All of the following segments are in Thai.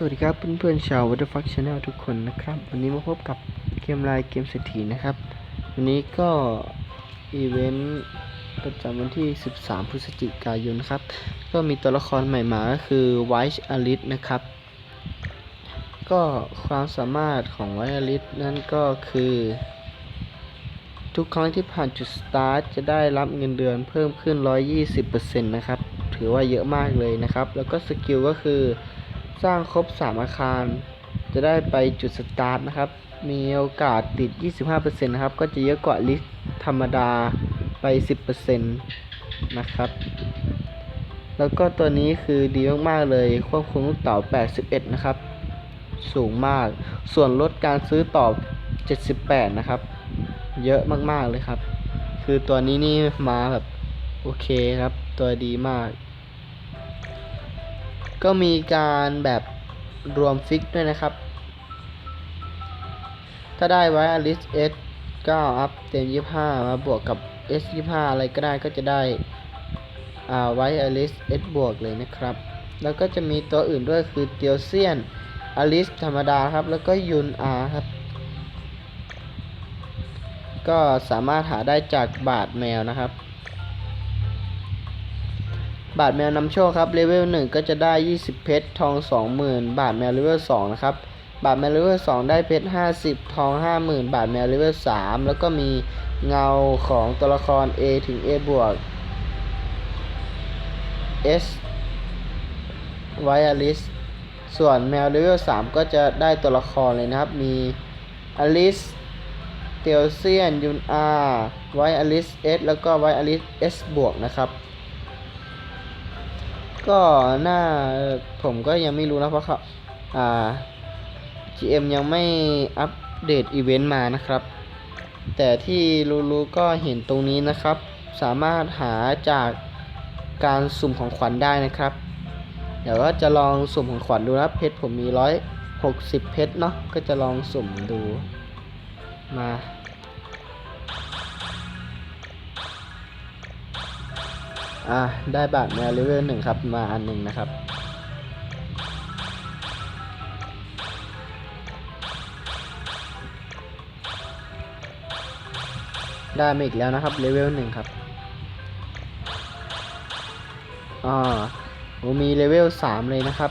สวัสดีครับเพื่อนๆชาว w a t e r f u c k Channel ทุกคนนะครับ วันนี้มาพบกับเกมไลน์เกมเศรษฐีนะครับ วันนี้ก็อีเวนต์ประจำวันที่ 13 พฤศจิกายนครับ ก็มีตัวละครใหม่มาก็คือ White Alice นะครับ ก็ความสามารถของ White Alice นั่นก็คือ ทุกครั้งที่ผ่านจุดสตาร์ทจะได้รับเงินเดือนเพิ่มขึ้น 120%นะครับ ถือว่าเยอะมากเลยนะครับ แล้วก็สกิลก็คือ สร้างครบ 3 อาคาร จะได้ไปจุดสตาร์ทนะครับ มีโอกาสติด 25%นะครับ ก็จะเยอะกว่าลิสต์ธรรมดาไป 10%นะครับ แล้วก็ตัวนี้คือดีมาก ๆ เลย ควบคุมลูกเต๋า 81 นะครับ สูงมาก ส่วนลดการซื้อต่อ 78 นะครับ เยอะมาก ๆ เลยครับ คือตัวนี้นี่มาแบบ โอเคครับ ตัวดีมาก ก็มีการแบบรวมฟิกด้วยนะครับ ถ้าได้ไว้ Alice S 9อัพเต็ม25มาบวกกับ S 25อะไรก็ได้ก็จะได้อ่าไว้ Alice S บวกเลยนะครับ แล้วก็จะมีตัวอื่นด้วยคือเตียวเซียน Alice ธรรมดาครับ แล้วก็ยุน R ครับ ก็สามารถหาได้จากบาทแมวนะครับ บาทแมวนำโชคครับเลเวล1ก็จะได้ 20 เพชรทอง 20,000 บาทแมวเลเวล2นะครับบาทแมวเลเวล2ได้เพชร 50 ทอง 50,000 บาทแมวเลเวล3แล้วก็มีเงาของตัวละคร A ถึง A บวก S ไวอลิสส่วนแมวเลเวล3ก็จะได้ตัวละครเลยนะครับ มีอลิสเตียวเซียน ยุนอาไวอลิส S แล้วก็ไวอลิส S บวกนะครับ ก็หน่าผมก็ยังไม่รู้นะเพราะเขาอ่า GM ยังไม่อัปเดตอีเวนต์มานะครับ แต่ที่รู้ๆก็เห็นตรงนี้นะครับ สามารถหาจากการสุ่มของขวัญได้นะครับ เดี๋ยวก็จะลองสุ่มของขวัญดูนะเพชรผมมีร้อยหกสิบเพชรเนาะก็จะลองสุ่มดูมา อะได้บาทแมวเลเวลหนึ่งครับ มาอันหนึ่งนะครับ ได้มาอีกแล้วนะครับเลเวลหนึ่งครับอ่าโอ้มีเลเวลสามเลยนะครับ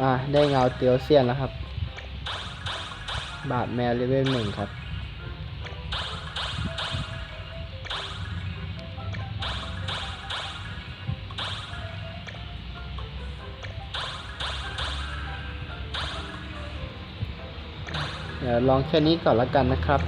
อ่าได้เงาเตียวเซียนแล้วครับ บาทแมวเลเวลหนึ่งครับ ดี๋ยวลองแค่นี้ก่อนละกันนะครับ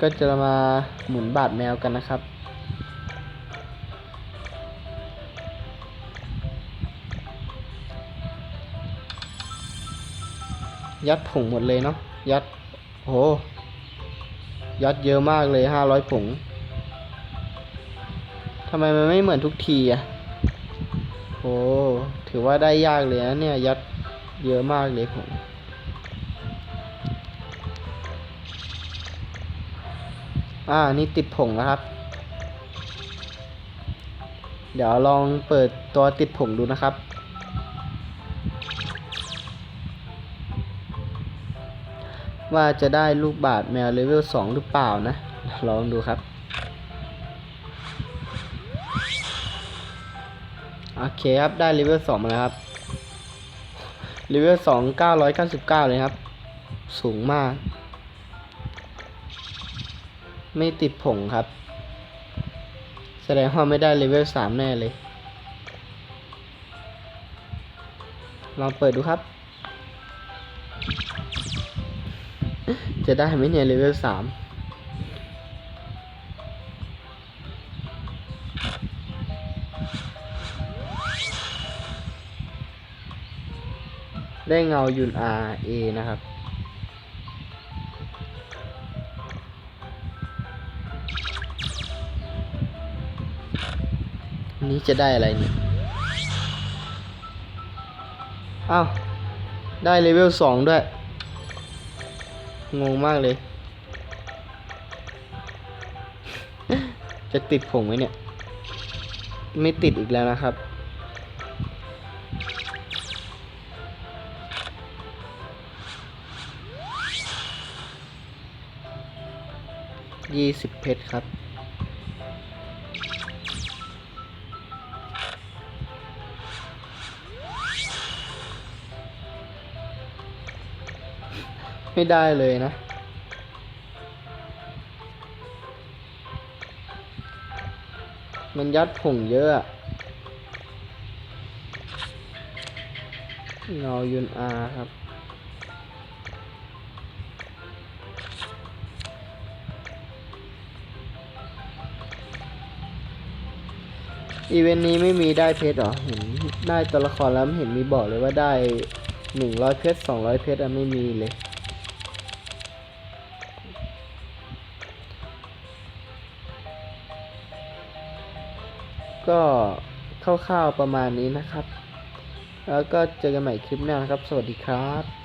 ก็จะมาหมุนบาดแมวกันนะครับยัดผงหมดเลยเนาะยัดโห ยัดเยอะมากเลยห้าร้อยผงทำไมมันไม่เหมือนทุกทีอะโอ้ถือว่าได้ยากเลยนะเนี่ย ยัดเยอะมากเลยผงอ่า นี่ติดผงนะครับ เดี๋ยวลองเปิดตัวติดผงดูนะครับ ว่าจะได้ลูกบาทแมวเลเวล 2 หรือเปล่านะ ลองดูครับโอเคครับ ได้เลเวล 2 มาแล้วครับเลเวล 2 999 เลยครับ สูงมาก ไม่ติดผงครับ แสดงว่าไม่ได้เลเวล 3 แน่เลย ลองเปิดดูครับ จะได้ไหมเนี่ยเลเวลสามได้เงายุน R A นะครับ นี้จะได้อะไรเนี่ย อ้าว ได้เลเวลสองด้วย งงมากเลย จะติดผงไหมเนี่ย ไม่ติดอีกแล้วนะครับ ยี่สิบเพชรครับ ไม่ได้เลยนะ มันยัดผงเยอะเงายุนอาครับอีเวนต์นี้ไม่มีได้เพชรเหรอ เห็นได้ตัวละครแล้วไม่เห็นมีบอกเลยว่าได้หนึ่งร้อยเพชรสองร้อยเพชรอะไม่มีเลย ก็คร่าวๆประมาณนี้นะครับ แล้วก็เจอกันใหม่คลิปหน้านะครับ สวัสดีครับ